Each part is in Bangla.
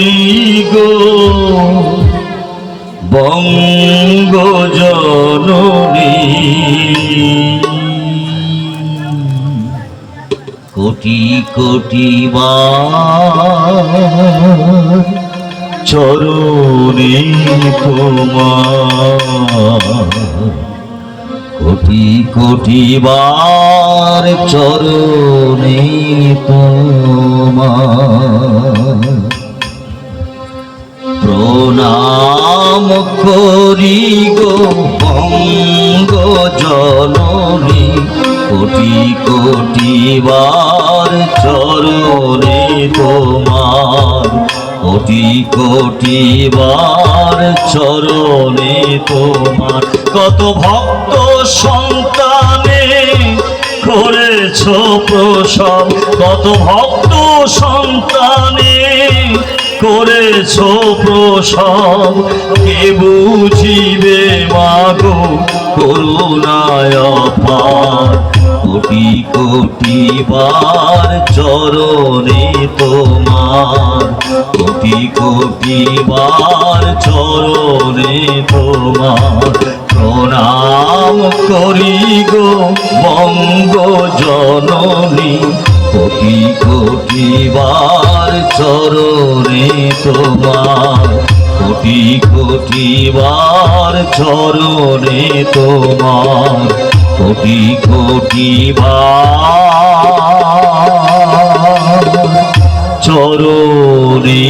করি গো। বঙ্গ জননী। কোটি কোটি চরণে তোমার। কোটি কোটি বার চরণে তোমার। প্রণাম করি গো বঙ্গ জননী। কোটি কোটি বার চরণে তোমার। কোটি কোটি বার চরণে তোমার। কত ভক্ত সন্তানে করেছ প্রসব। কত ভক্ত সন্তানে করেছ প্রসব? কে বুঝিবে মাগো করুণায় পার কোটি কোটি বার চরণে তোমার। কোটি কোটি বার চরণে তোমার। প্রণাম করি গো বঙ্গ জননী কোটি কোটি বার চরণে তোমার। কোটি কোটি বার চরণে তোমার। কোটি কোটি বার চরণে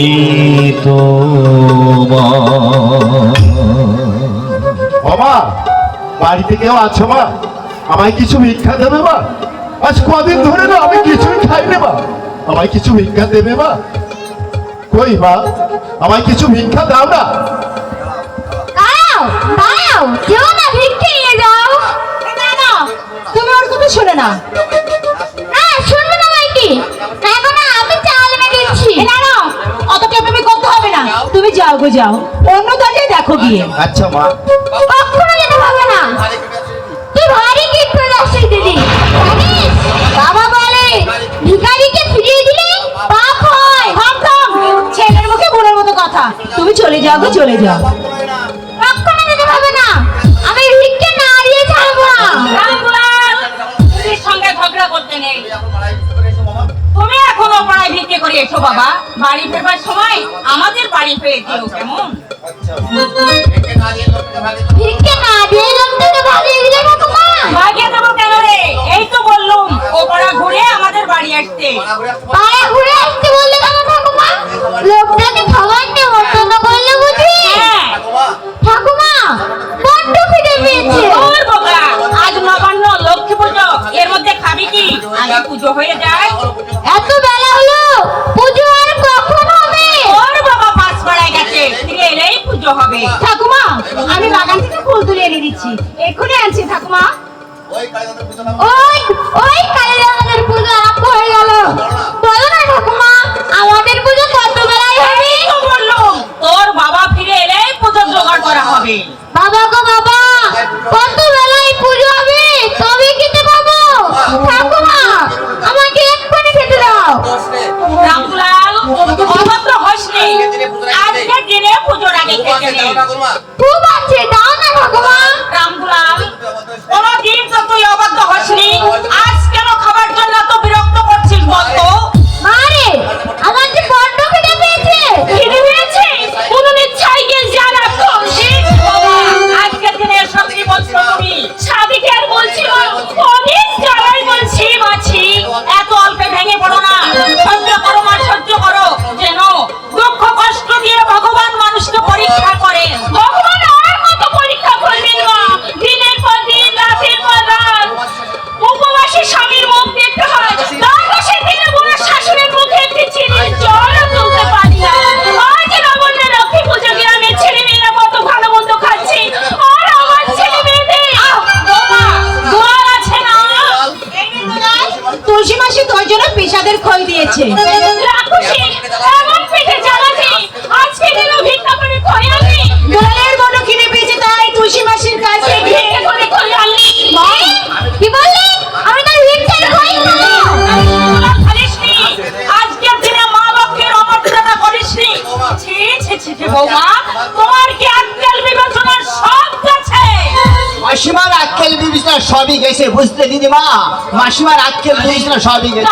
তোমার। বাড়িতে কেউ আছো মা? আমায় কিছু ভিক্ষা দেবে মা? আজ কদিন ধরে না আমি কিছুই খাইনি মা। আমায় কিছু ভিক্ষা দেবে মা? কই মা? আমায় কিছু ভিক্ষা দাও না। কেউ না ভিক্ষে নিয়ে যাও। না না তুমি ওর কথা শোনো না। হ্যাঁ শুনবে না ভাই কি? এখন না আমি চাল এনে দিচ্ছি। না তুমি করতে হবে না। তুমি যাও গো যাও। অন্য দরজায় দেখো গিয়ে। আচ্ছা মা। তুমি চলে যাও গো চলে যাও। কখনো যেতে পারবে না। আমি ভিক্ষে না দিয়ে ছাড়বো না। সঙ্গে ঝগড়া করতে নেই। তুমি এখনও পাড়ায় ভিক্ষে করে এসো বাবা। বাড়ি ফেরবার সময় আমাদের বাড়ি ফিরে দিও কেমন? ভিক্ষে না দিয়ে লোকটাকে ভাগিয়ে দিলে ভাগিয়ে দেবো কেন রে? এই তো বললুম ও পাড়া ঘুরে আমাদের বাড়ি আসতে। পায়ে ঘুরে আসতে বললে কেন ঠাকুমা? লোকটাকে খাবার নেমন্তন্ন করলে বুঝি? হ্যাঁ। ঠাকুমা বড্ড খিদে পেয়েছে। ওর বোকা আজ নবান্ন লক্ষ্মী পুজো। এর মধ্যে খাবি কি? আগে পুজো হয়ে যায়। এত বেলা হলো পুজো আর কখন হবে? ওর বাবা পাঁচ পাড়ায় গেছে ফিরে এলেই পুজো হবে। ঠাকুমা আমি বাগান থেকে ফুল তুলে এনে দিচ্ছি। এক্ষুনি আনছি ঠাকুমা। ওই ওই কালী মাসিমার বিবেচনা সবই গেছে বুঝতে দিদিমা? মাসিমার আক্কেল বিবেচনা সবই গেছে।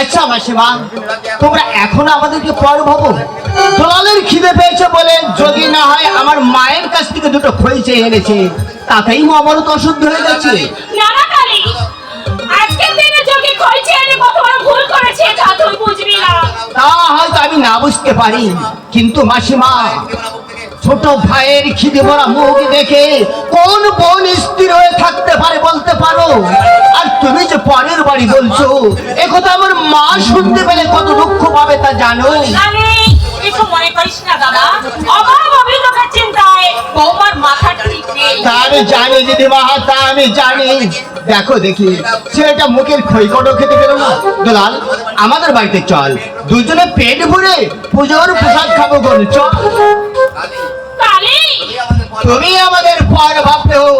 আচ্ছা মাসিমা তোমরা এখন আমাদেরকে পর ভাবো। খিদে পেয়েছে বলে যদি না হয় আমার মায়ের কাছ থেকে দুটো খই চেয়ে এনেছে। তাতেই আমারও তো অশুদ্ধ হয়ে গেছে ভুল করেছে তা তুই বুঝবি না। বুঝতে পারি কিন্তু মাসিমা ছোট ভাইয়ের খিদে ভরা মুখ দেখে কোন বোন স্থির হয়ে থাকতে পারে বলতে পারো? আর তুমি যে পরের বাড়ি বলছো একথা আমার মা শুনতে পেলে কত দুঃখ পাবে তা জানো? মনে করিস না দাদা। চিন্তায় বৌমার মাথা ঠিক নেই। আমি জানি দিদিমা তা আমি জানি। দেখো দেখি ছেলেটা মুখের খৈকটও খেতে পেল না। দোলাল আমাদের বাড়িতে চল। দুজনে পেট ভরে পুজোর প্রসাদ খাব চল তুমি আমাদের পর ভাবতে হো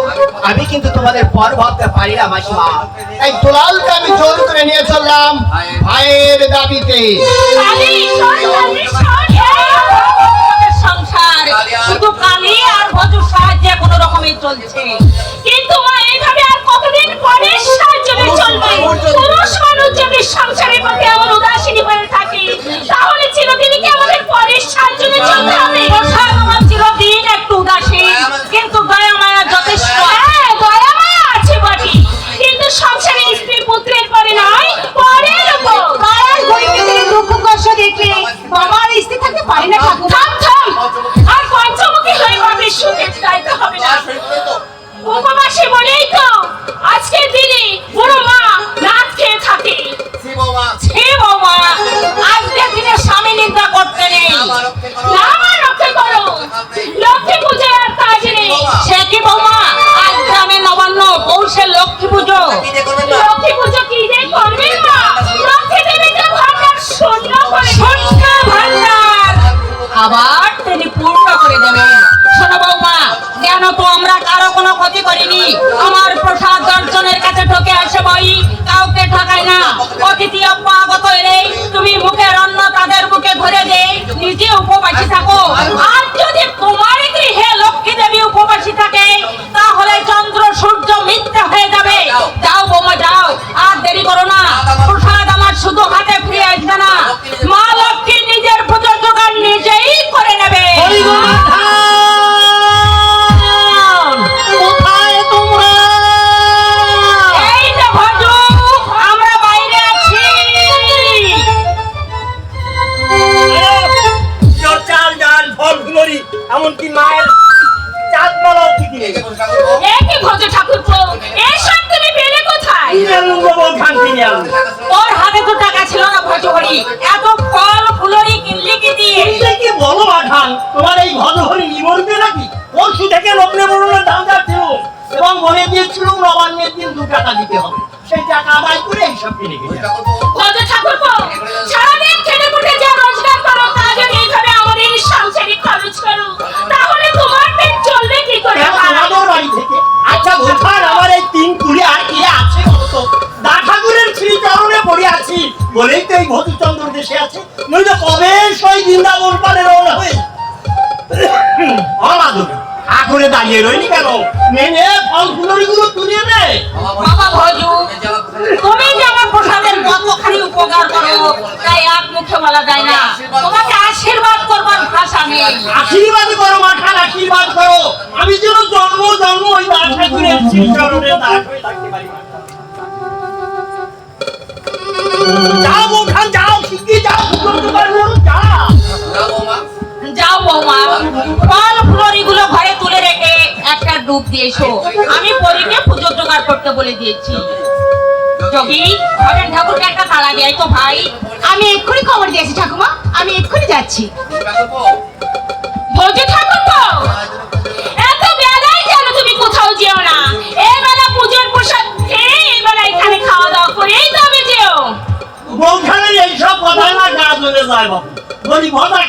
আমি কিন্তু তোমাদের পর ভাবতে পারি না মাসিমা। তাই দুলালকে আমি জোর করে নিয়ে চললাম ভাইয়ের দাবিতে। সংসার শুধু কালী আর ভজুর সাহায্যে কোনো চলছে কিন্তু এইভাবে আর কতদিন পরে সাহায্য চলবে? যদি টাকা দিতে হবে। সেই টাকা আদায় করে এইসব কিনে গেছে দাঁড়িয়ে রইনি কেন? নে নে ফল ফুলরি গুলো তুলে নে। বাবা ভজু তুমি যে আমার প্রসাদের কতখানি উপকার করো তাই এক মুখে বলা যায় না। তোমাকে আশীর্বাদ করবার ভাষা নেই। আশীর্বাদ করো মাঠান আশীর্বাদ করো। আমি যেন জন্ম জন্ম ওই দা ঠাকুরের শ্রীচরণে দাস হয়ে থাকতে পারি যাও উঠান যাও শিগগির যাও করতে পারব যাও। যাও বৌমা। ফল ফুলরি ঘরে একটা ডুব দিয়ে এসো আমি পরীকে পুজো জোগাড় করতে বলে দিয়েছি। যোগী ঘরের ঠাকুরকে একটা তালা দেয় তো ভাই। আমি এক্ষুনি খবর দিয়েছি ঠাকুমা আমি এক্ষুনি যাচ্ছি। ভোজে ঠাকুর এত বেলায় কেন তুমি কোথাও যেও না? পুজোর প্রসাদ খেয়ে এখানে খাওয়া দাওয়া করেই তবে যেও। বৌখানের এইসব কথাই না গা জ্বলে যায় বাবু। বলি ভজা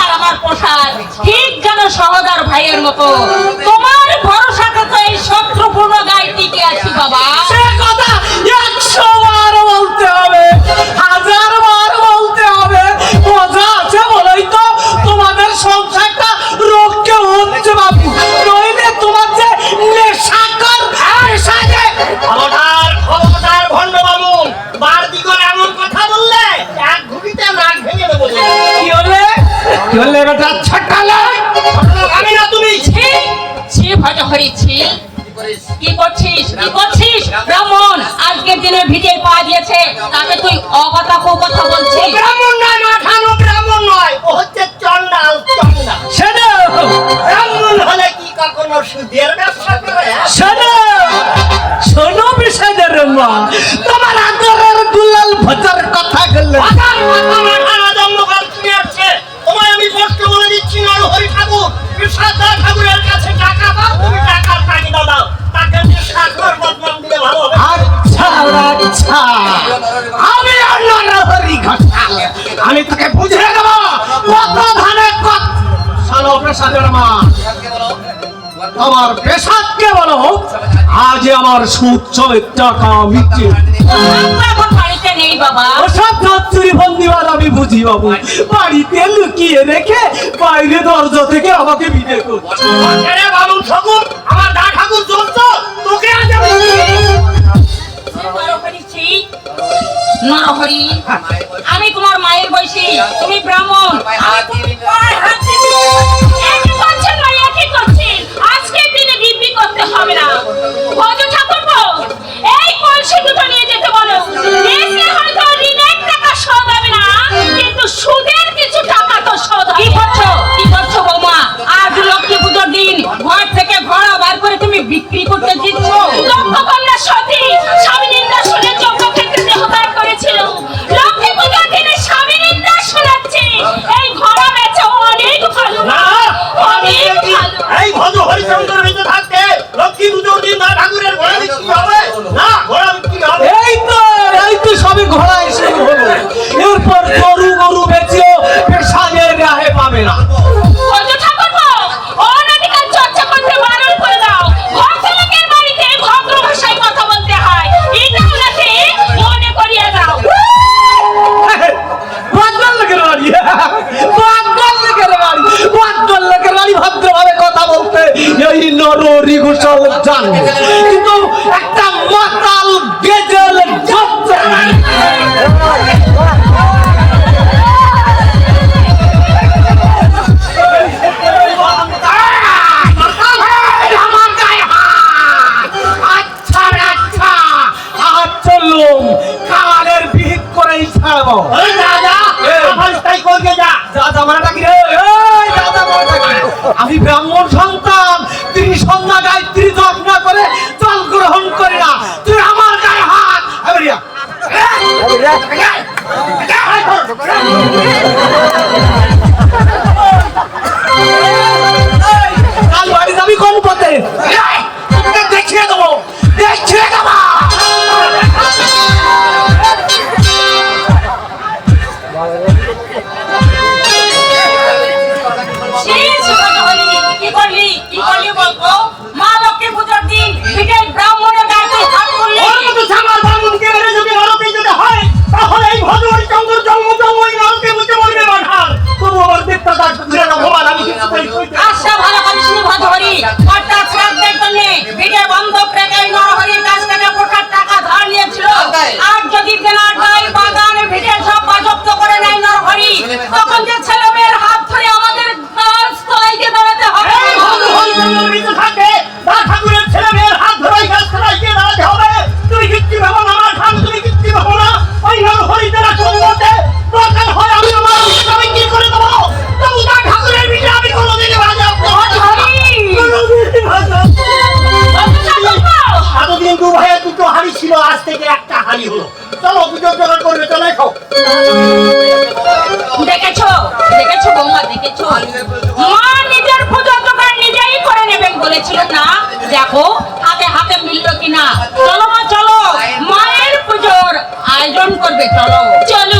আর আমার প্রসাদ ঠিক যেন সহদার ভাইয়ের মতো। তোমার ভরসাতে তো এই শত্রুপূর্ণ গায়ে বলতে হবে হাজার বার বলতে হবে। মজা আছে বলেই তো তোমাদের সংসারটা রক্ষে হচ্ছে বাবু ভজহরিছি কি করছিস? কি করছিস? ব্রাহ্মণ আজকের দিনে ভিজে পা দিয়েছে। তাকে তুই অকথা কো কথা বলছিস ব্রাহ্মণ নয় মাঠানো ব্রাহ্মণ নয় ও হচ্ছে চন্ডাল চন্ডাল শোনো ব্রাহ্মণ হলে কি কখনো সুদের ব্যবসা করে হ্যাঁ? শোনো শোনো বিষয়দের মা তোমার আদরের দুলাল ভজার কথা গেল। মাথা মাঠানো জন্মকাল শুনে আসছে। তোমায় আমি কষ্ট বলে দিচ্ছি নরহরি ঠাকুর বিশ্বনাথ ঠাকুরের আচ্ছা। আমি আমি তোকে বুঝিয়ে দেব কত ধানে কত শোনো প্রসাদের মা। আমার বলো, আজ আমার টাকা বন্দিবার আমি বুঝি বাবু বাড়িতে লুকিয়ে রেখে বাইরে দরজা থেকে আমাকে বিদে ঠাকুর, আমার ঠাকুর তোকে নরহরি আমি তোমার মায়ের বয়সী তুমি ব্রাহ্মণ। ঘোষাল জানে কিন্তু একটা মাতাল গেজেল আমার কালের বিহিত করেই ছাড়বো। যা। দাদা ডাকি রে? এই দাদা মানে ডাকি আমি ব্রাহ্মণ আশা ভালো করিস নি ভজহরি আর যদি কেনার গায়ে বাগানে ভিটে সব বাজপ্ত করে নেয় নরহরি তখন যে ছেলে মেয়ের হাত ধরে আমাদের তলায় ঠাকুরের ছেলে মেয়ের কাছ থেকে একটা হানি হলো। চলো জোগাড় করবে দেখেছ? দেখেছ বৌমা? দেখেছ? নিজের করে বলেছিল না? দেখো, হাতে কিনা। চলো মা, চলো। মায়ের পুজোর আয়োজন করবে, চলো। চলো।